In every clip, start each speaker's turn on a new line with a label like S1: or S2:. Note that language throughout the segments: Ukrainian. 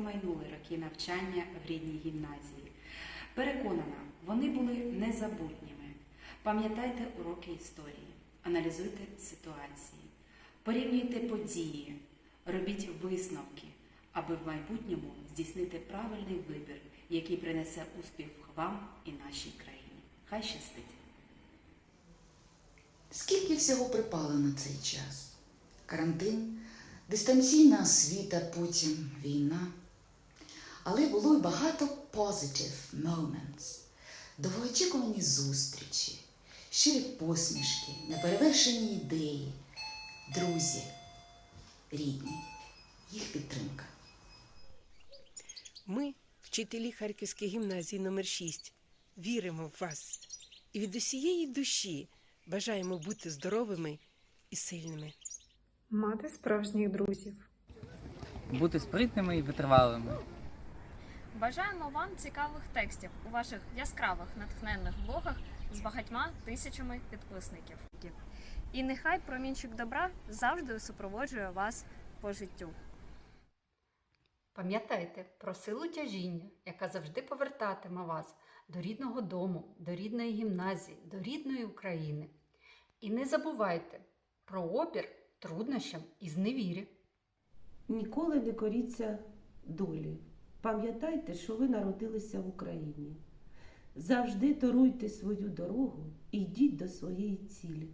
S1: минули роки навчання в рідній гімназії. Переконана, вони були незабутніми. Пам'ятайте уроки історії, аналізуйте ситуації, порівнюйте події, робіть висновки, аби в майбутньому здійснити правильний вибір, який принесе успіх вам і нашій країні. Хай щастить!
S2: Скільки всього припало на цей час? Карантин, дистанційна освіта, потім війна. Але було й багато positive moments, довгоочікувані зустрічі, щирі посмішки, неперевершені ідеї, друзі, рідні, їх підтримка.
S3: Ми, вчителі Харківської гімназії номер 6 віримо в вас і від усієї душі бажаємо бути здоровими і сильними.
S4: Мати справжніх друзів.
S5: бути спритними і витривалими.
S6: Бажаємо вам цікавих текстів у ваших яскравих натхненних блогах з багатьма тисячами підписників. І нехай промінчик добра завжди супроводжує вас по життю.
S7: Пам'ятайте про силу тяжіння, яка завжди повертатиме вас до рідного дому, до рідної гімназії, до рідної України. І не забувайте про опір труднощам і зневірі.
S8: Ніколи не коріться долі. Пам'ятайте, що ви народилися в Україні. Завжди торуйте свою дорогу і йдіть до своєї цілі.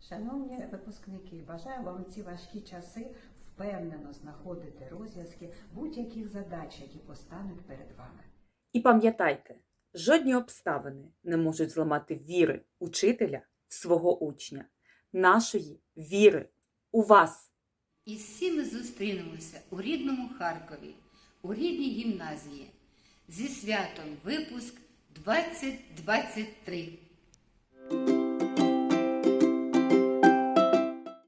S9: Шановні випускники, бажаю вам в ці важкі часи впевнено знаходити розв'язки будь-яких задач, які постануть перед вами.
S10: І пам'ятайте, жодні обставини не можуть зламати віри учителя в свого учня, нашої віри у вас.
S11: І всі ми зустрінемося у рідному Харкові, у рідній гімназії зі святом випуск 2023.